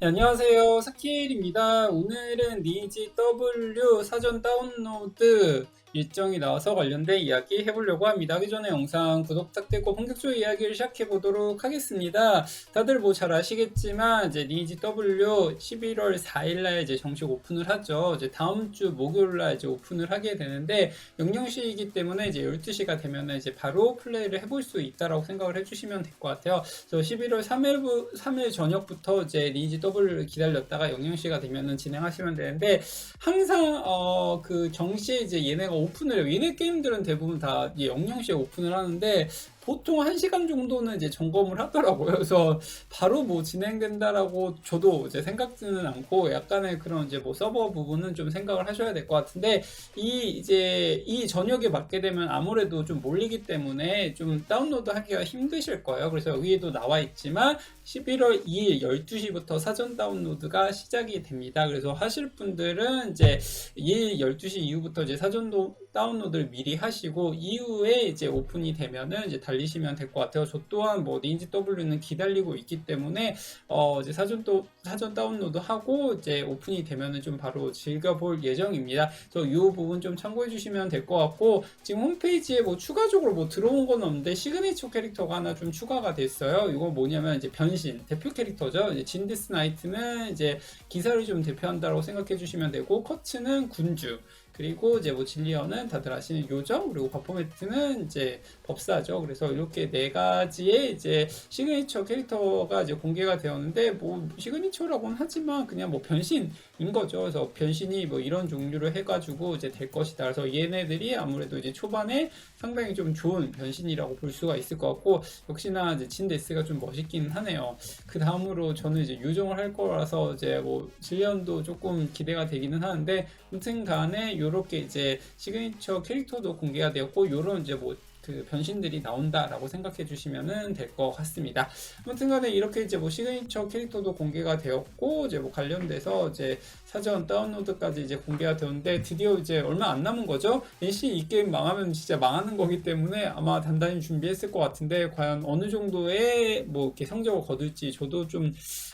네, 안녕하세요. 사키일입니다. 오늘은 니지 W 사전 다운로드 일정이 나와서 관련된 이야기 해보려고 합니다. 하기 전에 영상 구독 부탁드리고 본격적으로 이야기를 시작해 보도록 하겠습니다. 다들 뭐 잘 아시겠지만 이제 니지 W 11월 4일날 이제 정식 오픈을 하죠. 이제 다음 주 목요일날 이제 오픈을 하게 되는데 영영시이기 때문에 이제 12시가 되면 이제 바로 플레이를 해볼 수 있다라고 생각을 해주시면 될 것 같아요. 그래서 11월 3일 3일 저녁부터 이제 리지 W를 기다렸다가 영영시가 되면은 진행하시면 되는데 항상 어 그 정시에 이제 얘네가 오픈을 해요. 얘네 게임들은 대부분 다 영영시에 오픈을 하는데 보통 1시간 정도는 이제 점검을 하더라고요. 그래서 바로 뭐 진행된다라고 저도 이제 생각지는 않고 약간의 그런 이제 뭐 서버 부분은 좀 생각을 하셔야 될 것 같은데 이 이제 이 저녁에 맞게 되면 아무래도 좀 몰리기 때문에 좀 다운로드 하기가 힘드실 거예요. 그래서 여기에도 나와 있지만 11월 2일 12시부터 사전 다운로드가 시작이 됩니다. 그래서 하실 분들은 이제 2일 12시 이후부터 이제 사전 도 다운로드를 미리 하시고 이후에 이제 오픈이 되면은 이제 달리시면 될 것 같아요. 저 또한 뭐 닌지 W는 기다리고 있기 때문에 어 이제 사전 또 사전 다운로드 하고 이제 오픈이 되면은 좀 바로 즐겨볼 예정입니다. 그래서 이 부분 좀 참고해 주시면 될 것 같고 지금 홈페이지에 뭐 추가적으로 뭐 들어온 건 없는데 시그니처 캐릭터가 하나 좀 추가가 됐어요. 이거 뭐냐면 이제 변신 대표 캐릭터죠. 이제 진디스 나이트는 이제 기사를 좀 대표한다고 생각해 주시면 되고 커츠는 군주 그리고 이제 뭐 진리언은 다들 아시는 요정 그리고 바포매트는 이제 법사죠. 그래서 이렇게 네 가지의 이제 시그니처 캐릭터가 이제 공개가 되었는데 뭐 시그니처라고는 하지만 그냥 뭐 변신인 거죠. 그래서 변신이 뭐 이런 종류로 해가지고 이제 될 것이다. 그래서 얘네들이 아무래도 이제 초반에 상당히 좀 좋은 변신이라고 볼 수가 있을 것 같고 역시나 이제 진데스가 좀 멋있긴 하네요. 그 다음으로 저는 이제 요정을 할 거라서 이제 뭐 진리언도 조금 기대가 되기는 하는데 아무튼 간에 요 렇게 이제 시그니처 캐릭터도 공개가 되었고 요런 이제 뭐 그 변신들이 나온다라고 생각해 주시면 될 것 같습니다. 아무튼 간에 이렇게 이제 뭐 시그니처 캐릭터도 공개가 되었고 이제 뭐 관련돼서 이제 사전 다운로드까지 이제 공개가 되었는데 드디어 이제 얼마 안 남은 거죠. NC 이 게임 망하면 진짜 망하는 거기 때문에 아마 단단히 준비했을 것 같은데 과연 어느 정도의 뭐 이렇게 성적을 거둘지 저도 좀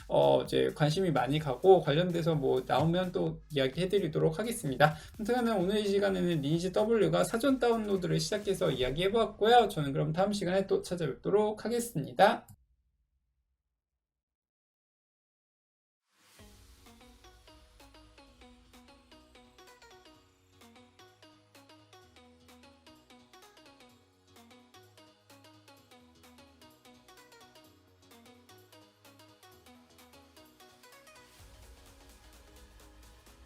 어 이제 관심이 많이 가고 관련돼서 뭐 나오면 또 이야기 해드리도록 하겠습니다. 아무튼 오늘 이 시간에는 리니지 W가 사전 다운로드를 시작해서 이야기해보 았고요. 저는 그럼 다음 시간에 또 찾아뵙도록 하겠습니다.